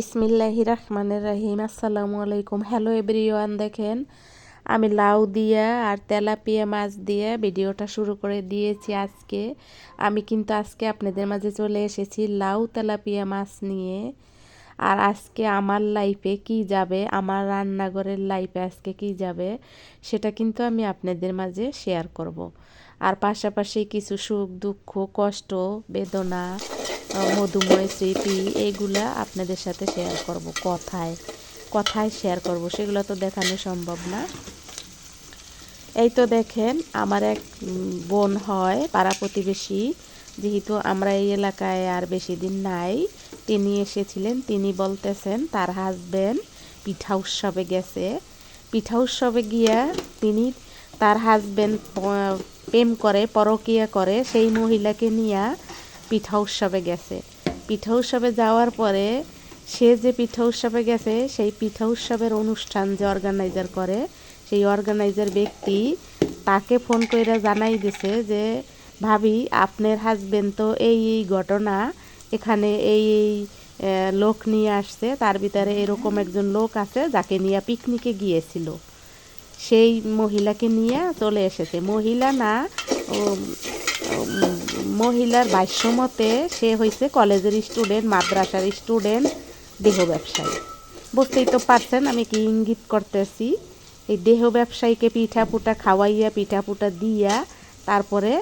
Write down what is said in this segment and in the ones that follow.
ইসমিল্লাহি রহমানের রাহিম। আসসালামু আলাইকুম। হ্যালো এভরিওয়ান দেখেন, আমি লাউ দিয়ে আর তেলাপিয়া মাছ দিয়ে ভিডিওটা শুরু করে দিয়েছি আজকে। আমি কিন্তু আজকে আপনাদের মাঝে চলে এসেছি লাউ তেলাপিয়া মাছ নিয়ে। আর আজকে আমার লাইফে কি যাবে, আমার রান্নাঘরের লাইফে আজকে কি যাবে, সেটা কিন্তু আমি আপনাদের মাঝে শেয়ার করব। আর পাশাপাশি কিছু সুখ দুঃখ কষ্ট, বেদনা মধুময় স্মৃতি এইগুলা আপনাদের সাথে শেয়ার করব। কথায় কথায় শেয়ার করব। সেগুলো তো দেখানো সম্ভব না। এই তো দেখেন, আমার এক বোন হয়, পাড়া প্রতিবেশী। যেহেতু আমরা এই এলাকায় আর বেশি দিন নাই, তিনি এসেছিলেন, তিনি বলতেছেন, তার হাজব্যান্ড পিঠা উৎসবে গেছে। পিঠা উৎসবে গিয়া তিনি তার হাজব্যান্ড প্রেম করে, পরকিয়া করে, সেই মহিলাকে নিয়ে পিঠা উৎসবে গেছে। পিঠা উৎসবে যাওয়ার পরে সে যে পিঠা উৎসবে গেছে, সেই পিঠা উৎসবের অনুষ্ঠান যে অর্গানাইজার করে, সেই অর্গানাইজার ব্যক্তি তাকে ফোন করে জানাই দিছে যে, ভাবি, আপনার হাজবেন্ড তো এই এই ঘটনা, এখানে এই এই লোক নিয়ে আসছে, তার ভিতরে এরকম একজন লোক আছে যাকে নিয়ে পিকনিকে গিয়েছিল। সেই মহিলাকে নিয়ে চলে এসেছে। মহিলা না মহিলার ভাষ্যমতে সে হয়েছে কলেজের স্টুডেন্ট মাদ্রাসার স্টুডেন্ট দেহ ব্যবসায়ী। বুঝতেই তো পারছেন, আমি কি ইঙ্গিত করতেছি? এই দেহ ব্যবসায়ীকে পিঠা পুটা খাওয়াইয়া পিঠা পুটা দিয়া, তারপরে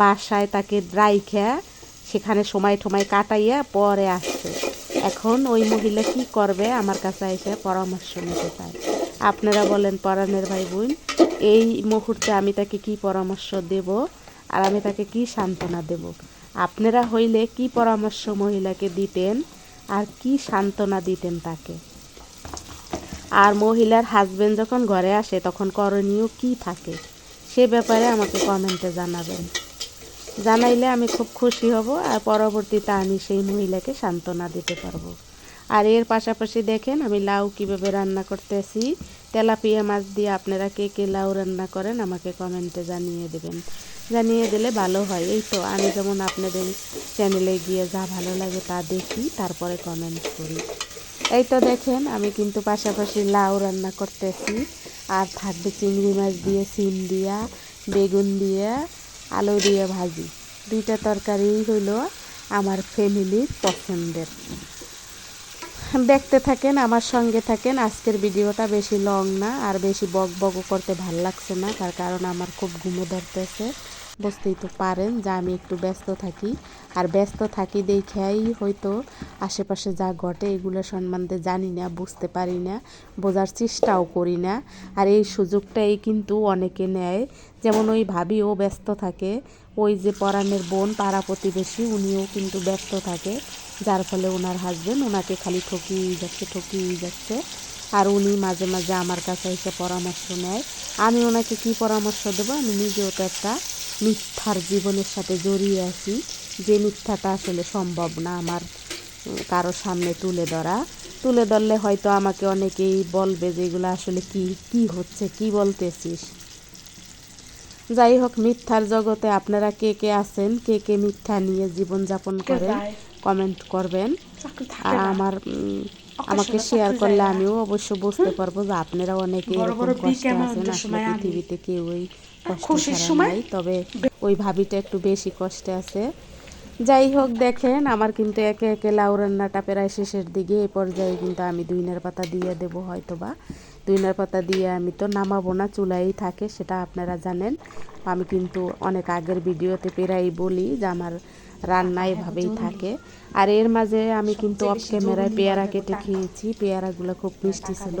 বাসায় তাকে ড্রাই খেয়া সেখানে সময় টময় কাটাইয়া পরে আসছে। এখন ওই মহিলা কি করবে? আমার কাছে এসে পরামর্শ নিতে চায়। আপনারা বলেন পরাণের ভাই বোন, এই মুহূর্তে আমি তাকে কি পরামর্শ দেব? আর আমি তাকে কি সান্ত্বনা দেব? আপনারা হইলে কি পরামর্শ মহিলাকে দিতেন? আর কি সান্ত্বনা দিতেন তাকে? আর মহিলার হাজবেন্ড যখন ঘরে আসে, তখন করণীয় কি থাকে? সে ব্যাপারে আমাকে কমেন্টে জানাবেন। জানাইলে আমি খুব খুশি হব, আর পরবর্তীতে আমি সেই মহিলাকে সান্ত্বনা দিতে পারব। আর এর পাশাপাশি দেখেন, আমি লাউ কীভাবে রান্না করতেছি তেলাপিয়া মাছ দিয়ে আপনারা কে কে লাউ রান্না করেন আমাকে কমেন্টে জানিয়ে দেবেন। জানিয়ে দিলে ভালো হয়। এই তো আমি যেমন আপনাদের চ্যানেলে গিয়ে যা ভালো লাগে তা দেখি, তারপরে কমেন্ট করি। এই তো দেখেন, আমি কিন্তু পাশাপাশি লাউ রান্না করতেছি। আর থাকবে চিংড়ি মাছ দিয়ে, সিম দিয়া, বেগুন দিয়ে, আলু দিয়ে ভাজি। দুইটা তরকারি হইল আমার ফ্যামিলির পছন্দের। দেখতে থাকেন, আমার সঙ্গে থাকেন। আজকের ভিডিওটা বেশি লং না, আর বেশি বক বক করতে ভালো লাগছে না, তার কারণ আমার খুব ঘুমো ধরতেছে। বুঝতেই তো পারেন যে আমি একটু ব্যস্ত থাকি, আর ব্যস্ত থাকি দেখেই হয়তো আশেপাশে যা ঘটে এগুলো সম্বন্ধে জানি না, বুঝতে পারি না, বোঝার চেষ্টাও করি না। আর এই সুযোগটাই কিন্তু অনেকে নেয়। যেমন ওই ভাবিও ব্যস্ত থাকে, ওই যে পরাণের বোন পাড়া প্রতিবেশী, উনিও কিন্তু ব্যস্ত থাকে। যার ফলে ওনার হাজবেন্ড ওনাকে খালি ঠকিয়ে যাচ্ছে ঠকিয়ে যাচ্ছে। আর উনি মাঝে মাঝে আমার কাছে এসে পরামর্শ নেয়। আমি ওনাকে কি পরামর্শ দেবো? আমি নিজেও তো একটা মিথ্যার জীবনের সাথে জড়িয়ে আছি যে মিথ্যাটা আসলে সম্ভব না আমার কারও সামনে তুলে ধরা। তুলে ধরলে হয়তো আমাকে অনেকেই বলবে যে এগুলো আসলে কি কি হচ্ছে কি বলতেছিস? যাই হোক মিথ্যার জগতে আপনারা কে কে আছেন? কে কে মিথ্যা নিয়ে জীবনযাপন করেন? কমেন্ট করবেন। আর আমার আমাকে শেয়ার করলে আমিও অবশ্য বুঝতে পারব যে আপনারা অনেকে এরকম কষ্টে আছেন আসলে পৃথিবীতে কেউই কষ্ট নাই তবে ওই ভাবিটা একটু বেশি কষ্টে আছে। যাই হোক দেখেন আমার কিন্তু একে একে লাউ রান্নাটা প্রায় শেষের দিকে এই পর্যায়ে কিন্তু আমি দুইনার পাতা দিয়ে দেবো হয়তো বা দুইনার পাতা দিয়ে আমি তো নামাবো না চুলাই থাকে সেটা আপনারা জানেন। আমি কিন্তু অনেক আগের ভিডিওতে প্রায় বলি যে আমার রান্না এভাবেই থাকে। আর এর মাঝে আমি কিন্তু অফ ক্যামেরায় পেয়ারা কেটে খেয়েছি। পেয়ারাগুলো খুব মিষ্টি ছিল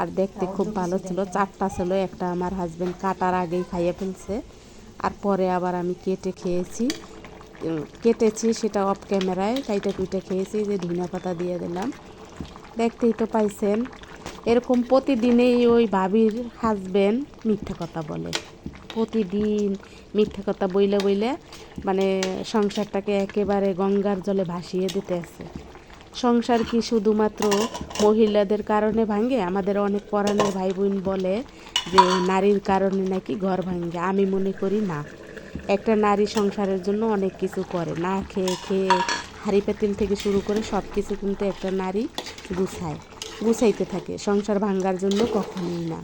আর দেখতে খুব ভালো ছিল। চারটা ছিল একটা আমার হাজব্যান্ড কাটার আগেই খাইয়ে ফেলছে। আর পরে আবার আমি কেটে খেয়েছি। কেটেছি সেটা অফ ক্যামেরায় কাইটা কুইটা খেয়েছি যে ধনিয়া পাতা দিয়ে দিলাম। দেখতেই তো পাইছেন। এরকম প্রতিদিনেই ওই ভাবির হাজব্যান্ড মিথ্যা কথা বলে। প্রতিদিন মিথ্যা কথা বইলে বইলে মানে সংসারটাকে একেবারে গঙ্গার জলে ভাসিয়ে দিতে আছে। সংসার কি শুধুমাত্র মহিলাদের কারণে ভাঙে? আমাদের অনেক পরাণের ভাই বোন বলে যে, নারীর কারণে নাকি ঘর ভাঙে? আমি মনে করি না। একটা নারী সংসারের জন্য অনেক কিছু করে। না খেয়ে খেয়ে হাঁড়ি পাতিল থেকে শুরু করে সব কিছু কিন্তু একটা নারী গুছায়, গুছাইতে থাকে। সংসার ভাঙ্গার জন্য কখনোই না।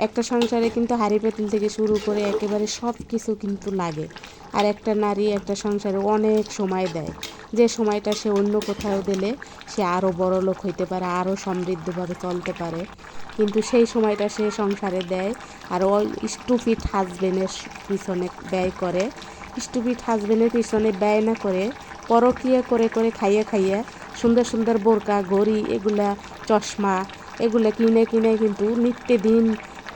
একটা সংসারে কিন্তু হাঁড়ি পাতিল থেকে শুরু করে একেবারে সব কিছু কিন্তু লাগে। আর একটা নারী একটা সংসারে অনেক সময় দেয়। যে সময়টা সে অন্য কোথাও দিলে সে আরও বড় লোক হইতে পারে আরও সমৃদ্ধভাবে চলতে পারে। কিন্তু সেই সময়টা সে সংসারে দেয় আর ওই স্টুপিট হাজবেন্ডের পিছনে ব্যয় করে। স্টুপিট হাজবেন্ডের পিছনে ব্যয় না করে পরকীয়া করে করে খাইয়ে খাইয়ে সুন্দর সুন্দর বোরকা, ঘড়ি, এগুলা, চশমা, এগুলো কিনে কিনে কিন্তু নিত্যদিন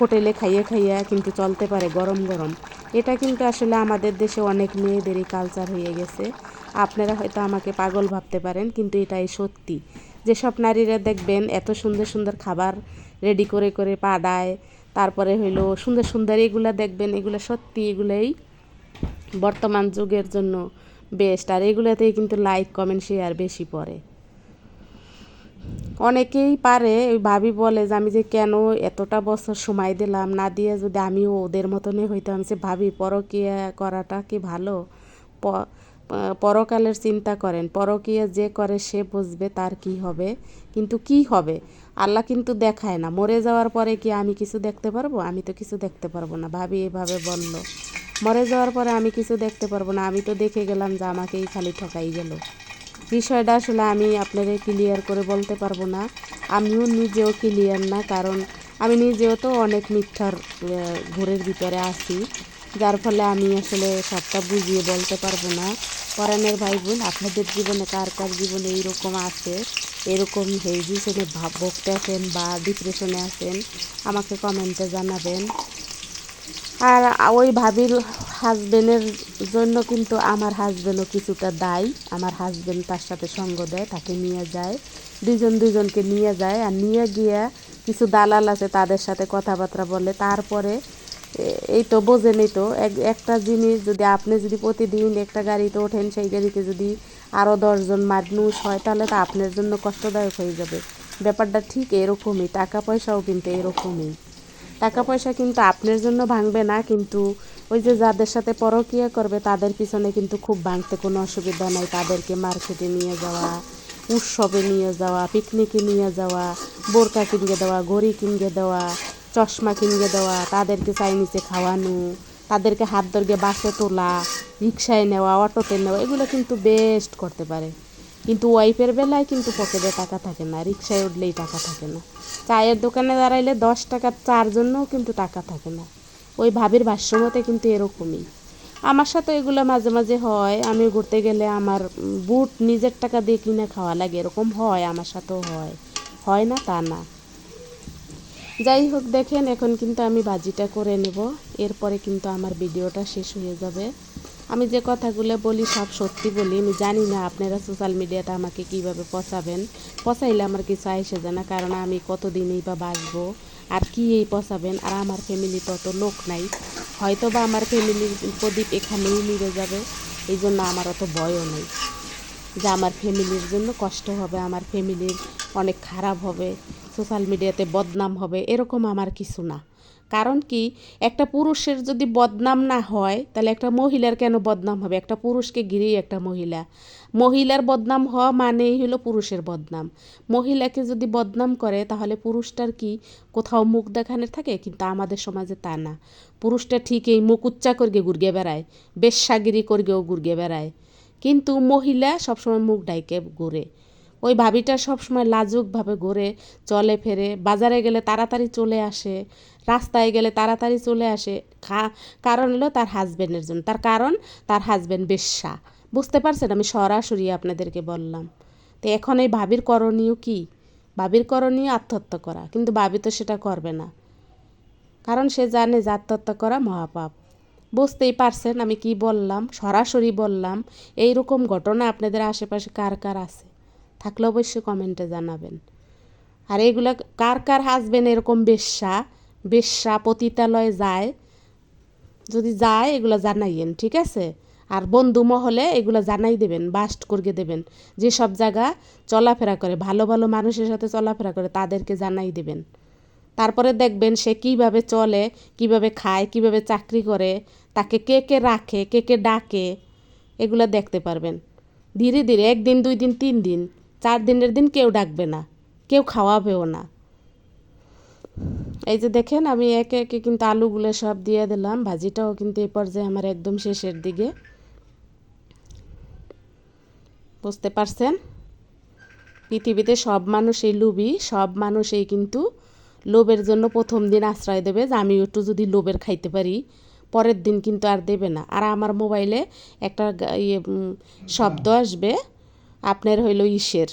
হোটেলে খাইয়ে খাইয়ে কিন্তু চলতে পারে গরম গরম। এটা কিন্তু আসলে আমাদের দেশে অনেক মেয়েদেরই কালচার হয়ে গেছে। আপনারা হয়তো আমাকে পাগল ভাবতে পারেন, কিন্তু এটাই সত্যি। যেসব নারীরা দেখবেন এত সুন্দর সুন্দর খাবার রেডি করে করে পা পাডায়, তারপরে হইল সুন্দর সুন্দর এগুলা দেখবেন, এগুলো সত্যি এগুলোই বর্তমান যুগের জন্য বেস্ট আর এগুলোতেই কিন্তু লাইক কমেন্ট শেয়ার বেশি পড়ে। অনেকেই পারে, ওই ভাবি বলে যে আমি যে কেন এতটা বছর সময় দিলাম, না দিয়ে যদি আমিও ওদের মতনই হইতাম যে ভাবি পরকীয়া করাটা কি ভালো? পরকালের চিন্তা করেন, পরকীয়া যে করে সে বুঝবে তার কি হবে, কিন্তু কি হবে? আল্লাহ কিন্তু দেখায় না, মরে যাওয়ার পরে কি আমি কিছু দেখতে পারব? আমি তো কিছু দেখতে পারব না, ভাবি এভাবে বলল। মরে যাওয়ার পরে আমি কিছু দেখতে পারব না, আমি তো দেখে গেলাম যে আমাকেই খালি ঠকাই গেল। বিষয়টা আসলে আমি আপনাদের ক্লিয়ার করে বলতে পারব না। আমিও নিজেও ক্লিয়ার না, কারণ আমি নিজেও তো অনেক মিথ্যার ঘোরের ভিতরে আছি। যার ফলে আমি আসলে সবটা বুঝিয়ে বলতে পারব না। পরাণের ভাই বোন, আপনাদের জীবনে কার কার জীবনে এইরকম আছে? এরকম হেজিশনে ভাব ভুগতে আছেন বা ডিপ্রেশনে আছেন, আমাকে কমেন্টে জানাবেন। আর ওই ভাবির হাজবেন্ডের জন্য কিন্তু আমার হাজবেন্ডও কিছুটা দায়ী। আমার হাজবেন্ড তার সাথে সঙ্গ দেয়, তাকে নিয়ে যায়। দুজন দুজনকে নিয়ে যায় আর নিয়ে গিয়ে কিছু দালাল আছে তাদের সাথে কথাবার্তা বলে। তারপরে এই তো বোঝেনই তো একটা জিনিস যদি আপনি যদি প্রতিদিন একটা গাড়িতে ওঠেন, সেই গাড়িতে যদি আরও দশজন মানুষ হয়, তাহলে তো আপনার জন্য কষ্টদায়ক হয়ে যাবে। ব্যাপারটা ঠিক এরকমই টাকা পয়সাও কিন্তু এরকমই। টাকা পয়সা কিন্তু আপনার জন্য ভাঙবে না, কিন্তু ওই যে যাদের সাথে পরকিয়া করবে, তাদের পিছনে কিন্তু খুব ভাঙতে কোনো অসুবিধা নাই। তাদেরকে মার্কেটে নিয়ে যাওয়া, উৎসবে নিয়ে যাওয়া, পিকনিকে নিয়ে যাওয়া, বোরকা কিনগে দেওয়া, ঘড়ি কিনগে দেওয়া, চশমা কিনগে দেওয়া, তাদেরকে চাইনিজে খাওয়ানো, তাদেরকে হাত ধরে বাসে তোলা, রিক্সায় নেওয়া, অটোতে নেওয়া, এগুলো কিন্তু বেস্ট করতে পারে। কিন্তু ওয়াইফের বেলায় কিন্তু পকেটে টাকা থাকে না রিক্সায় উঠলেই টাকা থাকে না। চায়ের দোকানে দাঁড়াইলে দশ টাকার চার জন্যও কিন্তু টাকা থাকে না। ওই ভাবির ভাষ্যমতে কিন্তু এরকমই। আমার সাথে এগুলো মাঝে মাঝে হয় আমি ঘুরতে গেলে আমার বুট নিজের টাকা দিয়ে কিনে খাওয়া লাগে, এরকম হয়, আমার সাথেও হয়। হয় না তা না। যাই হোক, দেখেন, এখন কিন্তু আমি বাজিটা করে নেব। এরপরে কিন্তু আমার ভিডিওটা শেষ হয়ে যাবে। আমি যে কথাগুলো বলি সব সত্যি বলি, আমি জানি না আপনারা সোশ্যাল মিডিয়াতে আমাকে কীভাবে পচাবেন। পচাইলে আমার কিছু আইসে যায় না, কারণ আমি কতদিনই বা বাঁচবো? আর কী এই পচাবেন? আর আমার ফ্যামিলি তত লোক নাই। হয়তো বা আমার ফ্যামিলির প্রদীপ এখানেই মিলে যাবে, এই জন্য আমার অত ভয়ও নেই। যে আমার ফ্যামিলির জন্য কষ্ট হবে, আমার ফ্যামিলির অনেক খারাপ হবে সোশ্যাল মিডিয়াতে বদনাম হবে, এরকম আমার কিছু না। কারণ কি? একটা পুরুষের যদি বদনাম না হয়, তাহলে একটা মহিলার কেন বদনাম হবে? একটা পুরুষকে ঘিরেই একটা মহিলা। মহিলার বদনাম হওয়া মানেই হলো পুরুষের বদনাম। মহিলাকে যদি বদনাম করে, তাহলে পুরুষটার কি কোথাও মুখ দেখানোর থাকে? কিন্তু আমাদের সমাজে তা না। পুরুষটা ঠিকই মুখ উচ্চা করগে ঘুরগে বেড়ায়, বেশ্যাগিরি করগেও ঘুরগে বেড়ায়। কিন্তু মহিলা সবসময় মুখ ডাইকে ঘুরে। ওই ভাবিটা সবসময় লাজুকভাবে ঘুরে, চলে ফেরে, বাজারে গেলে তাড়াতাড়ি চলে আসে। রাস্তায় গেলে তাড়াতাড়ি চলে আসে। কারণ হলো তার হাজব্যান্ডের জন্য। তার কারণ, তার হাজব্যান্ড বেশ্যা বুঝতে পারছেন? আমি সরাসরি আপনাদেরকে বললাম। তো এখন এই ভাবির করণীয় কি? ভাবির করণীয় আত্মহত্যা করা। কিন্তু ভাবি তো সেটা করবে না। কারণ সে জানে যে আত্মহত্যা করা মহাপাপ। বুঝতেই পারছেন? আমি কি বললাম? সরাসরি বললাম এই রকম ঘটনা আপনাদের আশেপাশে কার কার আছে? থাকলে অবশ্যই কমেন্টে জানাবেন। আর এগুলো, কার কার হাজবেন্ড এরকম বেশ্যা বেশ্যা পতিতালয়ে যায়। যদি যায়, এগুলো জানাইয়েন, ঠিক আছে? আর বন্ধু মহলে এগুলো জানাই দেবেন, বাস্ট করে দেবেন। যেসব জায়গা চলাফেরা করে, ভালো ভালো মানুষের সাথে চলাফেরা করে, তাদেরকে জানাই দেবেন। তারপরে দেখবেন সে কীভাবে চলে, কীভাবে খায়, কীভাবে চাকরি করে, তাকে কে কে রাখে, কে কে ডাকে, এগুলো দেখতে পারবেন। ধীরে ধীরে, একদিন, দুই দিন, তিন দিন, চার দিনের দিন কেউ ডাকবে না, কেউ খাওয়াবেও না। এই যে দেখেন আমি একে একে কিন্তু আলুগুলো সব দিয়ে দিলাম। ভাজিটাও কিন্তু এই পর্যায়ে আমার একদম শেষের দিকে। বুঝতে পারছেন? পৃথিবীতে সব মানুষই লোভী সব মানুষই কিন্তু লোভের জন্য প্রথম দিন আশ্রয় দেবে যে আমি একটু যদি লোভের খাইতে পারি পরের দিন কিন্তু আর দেবে না। আর আমার মোবাইলে একটা ইয়ে শব্দ আসবে আপনার হইল ইসের।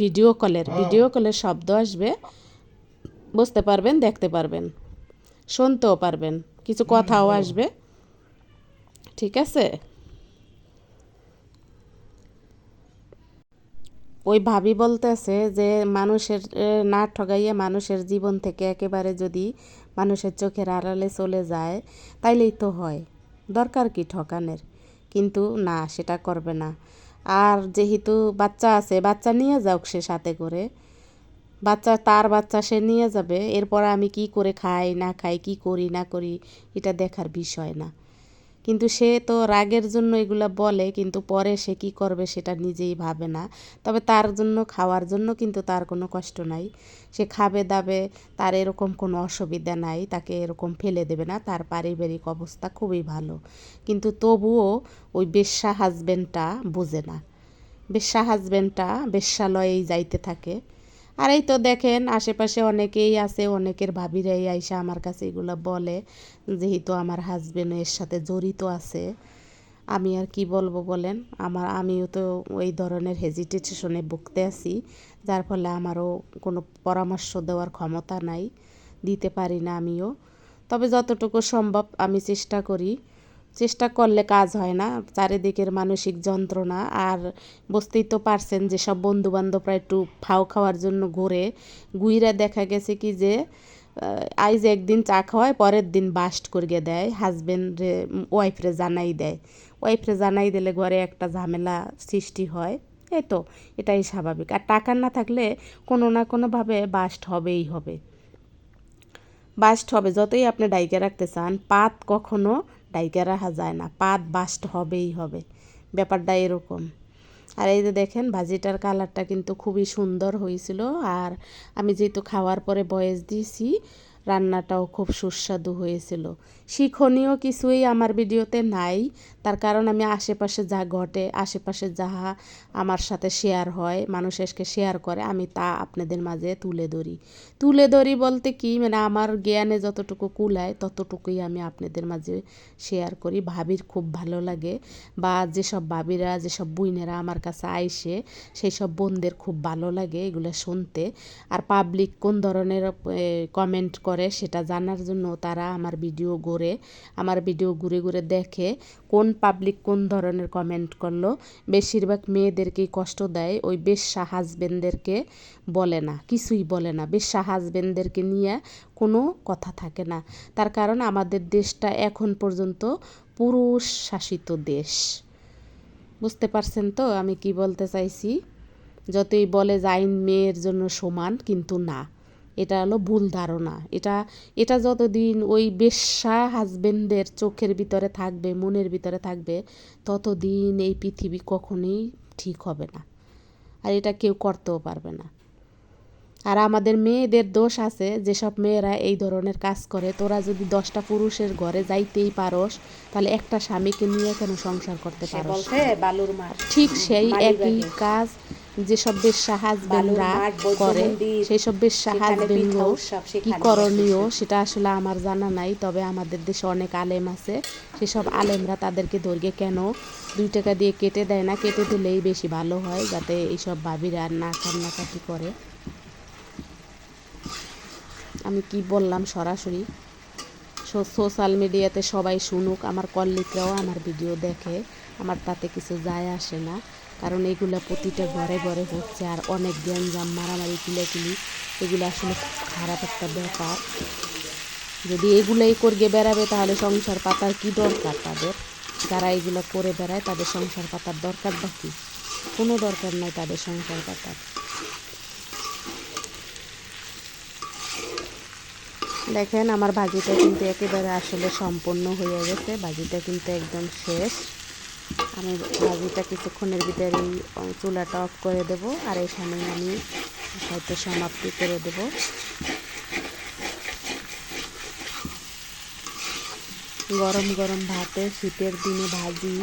ভিডিও কলের ভিডিও কলের শব্দ আসবে। বুঝতে পারবেন দেখতে পারবেন শুনতেও পারবেন কিছু কথাও আসবে। ঠিক আছে? ওই ভাবি বলতেছে যে মানুষের না ঠগাইয়ে মানুষের জীবন থেকে একেবারে যদি মানুষের চোখের আড়ালে চলে যায় তাইলেই তো হয়। দরকার কি ঠকানের? কিন্তু না সেটা করবে না। আর যেহেতু বাচ্চা আছে বাচ্চা নিয়ে যাওক সে সাথে করে। বাচ্চা, তার বাচ্চা সে নিয়ে যাবে। এরপর আমি কি করে খাই, না খাই, কি করি, না করি, এটা দেখার বিষয় না। কিন্তু সে তো রাগের জন্য এগুলো বলে, কিন্তু পরে সে কি করবে সেটা নিজেই ভাবে না। তবে তার জন্য, খাওয়ার জন্য কিন্তু তার কোনো কষ্ট নাই। সে খাবে, দাবে, তার এরকম কোনো অসুবিধা নাই, তাকে এরকম ফেলে দেবে না। তার পারিবারিক অবস্থা খুবই ভালো। কিন্তু তবুও ওই বেশ্যা হাজবেন্ডটা বোঝে না। বেশ্যা হাজবেন্ডটা বেশ্যালয়েই যাইতে থাকে। আর এই তো দেখেন, আশেপাশে অনেকেই আছে, অনেকের ভাবিরাই আইসা আমার কাছে এগুলো বলে, যেহেতু আমার হাজবেন্ড এর সাথে জড়িত আছে। আমি আর কি বলব বলেন, আমার, আমিও তো ওই ধরনের হেজিটেশনে ভুগতে আছি, যার ফলে আমারও কোনো পরামর্শ দেওয়ার ক্ষমতা নাই, দিতে পারি না আমিও। তবে যতটুকু সম্ভব আমি চেষ্টা করি চেষ্টা করলে কাজ হয় না, চারিদিকের মানসিক যন্ত্রণা। আর বুঝতেই তো পারছেন যে সব বন্ধু বান্ধবরা একটু ফাও খাওয়ার জন্য ঘুরে। গুইরা দেখা গেছে কি যে আইজ একদিন চা খাওয়ায়, পরের দিন বাস্ট করিয়ে দেয়। হাজবেন্ডে ওয়াইফরে জানাই দেয়। ওয়াইফরে জানাই দিলে ঘরে একটা ঝামেলা সৃষ্টি হয়। এই তো, এটাই স্বাভাবিক। আর টাকা না থাকলে কোনো না কোনোভাবে বাস্ট হবেই হবে। বাস্ট হবে, যতই আপনি ডাইকে রাখতে চান। পাত কখনো ডাইকে রাখা যায় না, পাত বাস্ট হবেই হবে, ব্যাপারটা এরকম। আর এই যে দেখেন, ভাজিটার কালারটা কিন্তু খুবই সুন্দর হয়েছিল। আর আমি যেহেতু খাওয়ার পরে বয়স দিয়েছি, রান্নাটাও খুব সুস্বাদু হয়েছিল। শিক্ষণীয় কিছুই আমার ভিডিওতে নাই। তার কারণ আমি আশেপাশে যা ঘটে, আশেপাশে যাহা আমার সাথে শেয়ার হয়, মানুষ এসকে শেয়ার করে, আমি তা আপনাদের মাঝে তুলে ধরি। তুলে ধরি বলতে কি মানে আমার জ্ঞানে যতটুকু কুলায়, ততটুকুই আমি আপনাদের মাঝে শেয়ার করি। ভাবির খুব ভালো লাগে বা যেসব ভাবিরা, যেসব বইনেরা আমার কাছে আইসে সেই সব বোনদের খুব ভালো লাগে এগুলো শুনতে। আর পাবলিক কোন ধরনের কমেন্ট করে সেটা জানার জন্য তারা আমার ভিডিও গড়ে আমার ভিডিও ঘুরে ঘুরে দেখে কোন পাবলিক কোন ধরনের কমেন্ট করল। বেশিরভাগ মেয়েদেরকেই কষ্ট দেয়, ওই বেশ্যা হাজবেন্ডদেরকে বলে না, কিছুই বলে না। বেশ্যা হাজবেন্ডদেরকে নিয়ে কোনো কথা থাকে না। তার কারণ আমাদের দেশটা এখন পর্যন্ত পুরুষ শাসিত দেশ। বুঝতে পারছেন তো আমি কি বলতে চাইছি? যতই বলে যে আইন মেয়ের জন্য সমান, কিন্তু না। এটা হলো ভুল ধারণা। এটা এটা যতদিন ওই বেশ্যা হাজবেন্ডের চোখের ভিতরে থাকবে, মনের ভিতরে থাকবে, ততদিন এই পৃথিবী কখনোই ঠিক হবে না। আর এটা কেউ করতেও পারবে না। আর আমাদের মেয়েদের দোষ আছে যেসব মেয়েরা এই ধরনের কাজ করে। তোরা যদি দশটা পুরুষের ঘরে যাইতেই পারস তাহলে একটা স্বামীকে নিয়ে কেন সংসার করতে পারস? বালুর মাঠ। ঠিক সেই একই কাজ যেসব বেশ হাজবেন্ডরা করে সেই সব বেশ সেখানে হাজবেন্ড কি করণীয় সেটা আসলে আমার জানা নাই তবে আমাদের দেশে অনেক আলেম আছে। সেসব আলেমরা তাদেরকে ধরিয়ে কেন দুই টাকা দিয়ে কেটে দেয় না? কেটে দিলেই বেশি ভালো হয় যাতে এইসব ভাবিরা না কান্নাকাটি করে। আমি কি বললাম সরাসরি? সোশ্যাল মিডিয়াতে সবাই শুনুক, আমার কলিগরাও আমার ভিডিও দেখে, আমার তাতে কিছু যায় আসে না। কারণ এগুলো প্রতিটা ঘরে ঘরে হচ্ছে, আর অনেক গ্যাঞ্জাম, মারামারি, কিলাকিলি, এগুলো আসলে খারাপ একটা ব্যাপার। যদি এগুলোই করিয়ে বেড়াবে, তাহলে সংসার পাতার কি দরকার তাদের? যারা এগুলো করে বেড়ায়, তাদের সংসার পাতার দরকারটা কি? কোনো দরকার নাই তাদের সংসার পাতার। দেখেন, আমার ভাজিটা কিন্তু একেবারে আসলে সম্পূর্ণ হয়ে গেছে। ভাজিটা কিন্তু একদম শেষ। আমি ভাজিটা কিছুক্ষণের ভিতরে ভিতরেই চুলাটা অফ করে দেব আর এই এখানে আমি হয়তো সমাপ্তি করে দেব। গরম গরম ভাতে শীতের দিনে ভাজি,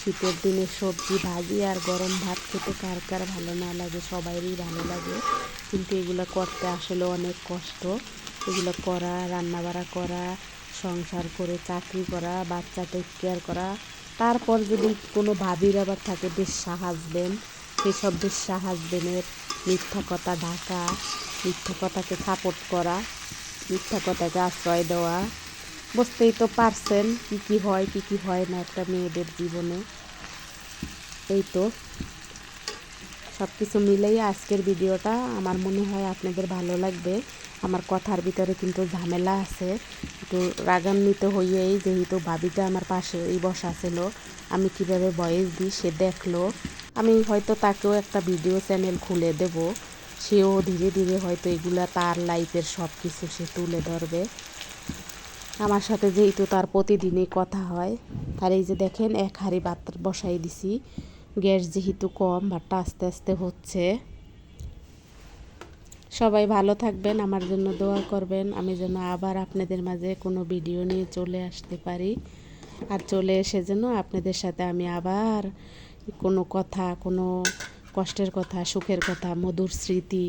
শীতের দিনে সবজি ভাজি আর গরম ভাত খেতে কার কার ভালো না লাগে, সবাইরই ভালো লাগে। কিন্তু এগুলো করতে আসলে অনেক কষ্ট। এগুলো করা রান্না রান্নাবাড়া করা, সংসার করে চাকরি করা, বাচ্চা টেক কেয়ার করা। তারপর যদি কোনো ভাবির আবার থাকে বেশ্যা হাজবেন্ড সেসব বেশ্যা হাজবেন্ডের মিথ্যা কথা ঢাকা, মিথ্যা কথাকে সাপোর্ট করা, মিথ্যা কথাকে আশ্রয় দেওয়া। বুঝতেই তো পারছেন কী কী হয়, কী কী হয় না একটা মেয়েদের জীবনে। এই তো। সব কিছু মিলেই আজকের ভিডিওটা। আমার মনে হয় আপনাদের ভালো লাগবে। আমার কথার ভিতরে কিন্তু ঝামেলা আছে। একটু রাগান্বিত হইয়েই যেহেতু ভাবিটা আমার পাশে এই বসা ছিল, আমি কীভাবে ভয়েস দিই সে দেখল। আমি হয়তো তাকেও একটা ভিডিও চ্যানেল খুলে দেব। সেও ধীরে ধীরে হয়তো এগুলা তার লাইফের সব কিছু সে তুলে ধরবে। আমার সাথে যেহেতু তার প্রতিদিনই কথা হয়, আর এই যে দেখেন, এক হাঁড়ি ভাত বসাই দিছি। গ্যাস যেহেতু কম, ভাতটা আস্তে আস্তে হচ্ছে। সবাই ভালো থাকবেন, আমার জন্য দোয়া করবেন। আমি যেন আবার আপনাদের মাঝে কোনো ভিডিও নিয়ে চলে আসতে পারি। আর চলে এসে যেন আপনাদের সাথে আমি আবার কোনো কথা, কোনো কষ্টের কথা, সুখের কথা, মধুর স্মৃতি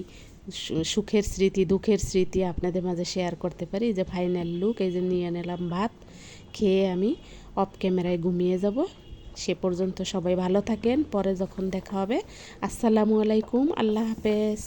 সুখের স্মৃতি, দুঃখের স্মৃতি আপনাদের মাঝে শেয়ার করতে পারি। যে ফাইনাল লুক এই যে নিয়ে নিলাম ভাত, খেয়ে আমি অফ ক্যামেরায় ঘুমিয়ে যাব। সে পর্যন্ত সবাই ভালো থাকেন পরে যখন দেখা হবে আসসালামু আলাইকুম আল্লাহ হাফেজ।